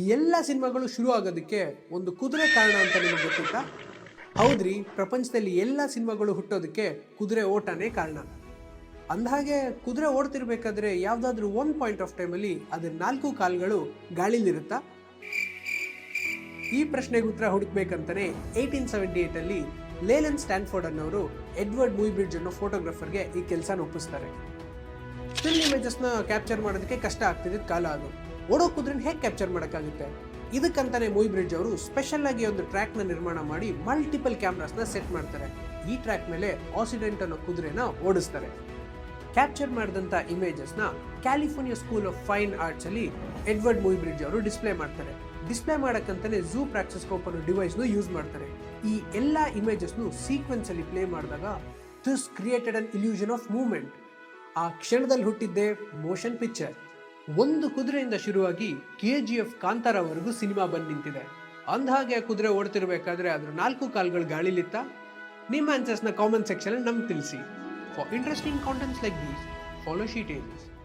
ಈ ಎಲ್ಲ ಸಿನಿಮಾಗಳು ಶುರು ಆಗೋದಕ್ಕೆ ಒಂದು ಕುದುರೆ ಕಾರಣ ಅಂತ ನಿಮಗೆ ಗೊತ್ತಿತ್ತಾ ಹೌದ್ರಿ, ಪ್ರಪಂಚದಲ್ಲಿ ಎಲ್ಲ ಸಿನಿಮಾಗಳು ಹುಟ್ಟೋದಕ್ಕೆ ಕುದುರೆ ಓಟನೇ ಕಾರಣ. ಅಂದಹಾಗೆ, ಕುದುರೆ ಓಡ್ತಿರ್ಬೇಕಾದ್ರೆ ಯಾವುದಾದ್ರೂ ಒನ್ ಪಾಯಿಂಟ್ ಆಫ್ ಟೈಮಲ್ಲಿ ಅದರ ನಾಲ್ಕು ಕಾಲ್ಗಳು ಗಾಳಿಲಿರುತ್ತಾ? ಈ ಪ್ರಶ್ನೆಗೆ ಉತ್ತರ ಹುಡುಕ್ಬೇಕಂತಾನೆ ಏಯ್ಟೀನ್ ಸೆವೆಂಟಿ ಏಟಲ್ಲಿ ಲೇಲನ್ ಸ್ಟ್ಯಾನ್ಫೋರ್ಡ್ ಅನ್ನೋರು ಎಡ್ವರ್ಡ್ ಮೂವಿ ಬ್ರಿಡ್ಜ್ ಅನ್ನೋ ಫೋಟೋಗ್ರಾಫರ್ಗೆ ಈ ಕೆಲಸನ ಒಪ್ಪಿಸ್ತಾರೆ. ಫಿಲ್ಮ್ ಇಮೇಜಸ್ನ ಕ್ಯಾಪ್ಚರ್ ಮಾಡೋದಕ್ಕೆ ಕಷ್ಟ ಆಗ್ತಿದ್ದ ಕಾಲ ಅದು. ಓಡೋ ಕುದುರೆನ ಹೇಗೆ ಕ್ಯಾಪ್ಚರ್ ಮಾಡೋಕ್ಕಾಗುತ್ತೆ? ಇದಕ್ಕಂತಾನೆ ಮೂವಿ ಬ್ರಿಡ್ಜ್ ಅವರು ಸ್ಪೆಷಲ್ ಆಗಿ ಒಂದು ಟ್ರ್ಯಾಕ್ನ ನಿರ್ಮಾಣ ಮಾಡಿ ಮಲ್ಟಿಪಲ್ ಕ್ಯಾಮ್ರಾಸ್ನ ಸೆಟ್ ಮಾಡ್ತಾರೆ. ಈ ಟ್ರ್ಯಾಕ್ ಮೇಲೆ ಆಸಿಡೆಂಟ್ ಅನ್ನೋ ಕುದುರೆನ ಓಡಿಸ್ತಾರೆ. ಕ್ಯಾಪ್ಚರ್ ಮಾಡಿದಂಥ ಇಮೇಜಸ್ನ California school of fine arts ಅಲ್ಲಿ ಎಡ್ವರ್ಡ್ ಮೂವಿ ಬ್ರಿಡ್ಜ್ ಅವರು ಡಿಸ್ಪ್ಲೇ ಮಾಡ್ತಾರೆ. ಡಿಸ್ಪ್ಲೇ ಮಾಡಕ್ಕಂತಾನೆ ಝೂ ಪ್ರಾಕ್ಸಿಸ್ಕೋಪ್ ಅನ್ನೋ ಡಿವೈಸ್ನು ಯೂಸ್ ಮಾಡ್ತಾರೆ. ಈ ಎಲ್ಲ ಇಮೇಜಸ್ನು ಸೀಕ್ವೆನ್ಸ್ ಅಲ್ಲಿ ಪ್ಲೇ ಮಾಡಿದಾಗ this created an illusion of movement ಆ ಕ್ಷಣದಲ್ಲಿ ಹುಟ್ಟಿದ್ದೆ ಮೋಷನ್ ಪಿಕ್ಚರ್ ಒಂದು ಕುದುರೆಯಿಂದ ಶುರುವಾಗಿ ಕೆ ಜಿ ಎಫ್ ಕಾಂತಾರವರೆಗೂ ಸಿನಿಮಾ ಬಂದು ನಿಂತಿದೆ. ಅಂದಹಾಗೆ ಕುದುರೆ ಓಡ್ತಿರ್ಬೇಕಾದ್ರೆ ಅದ್ರ ನಾಲ್ಕು ಕಾಲ್ಗಳು ಗಾಳಿಲಿತ್ತ, ನಿಮ್ಮ ಆನ್ಸರ್ಸ್ನ ಕಾಮೆಂಟ್ ಸೆಕ್ಷನ್ ನಮ್ಗೆ ತಿಳಿಸಿ. For interesting contents like these follow sheet ages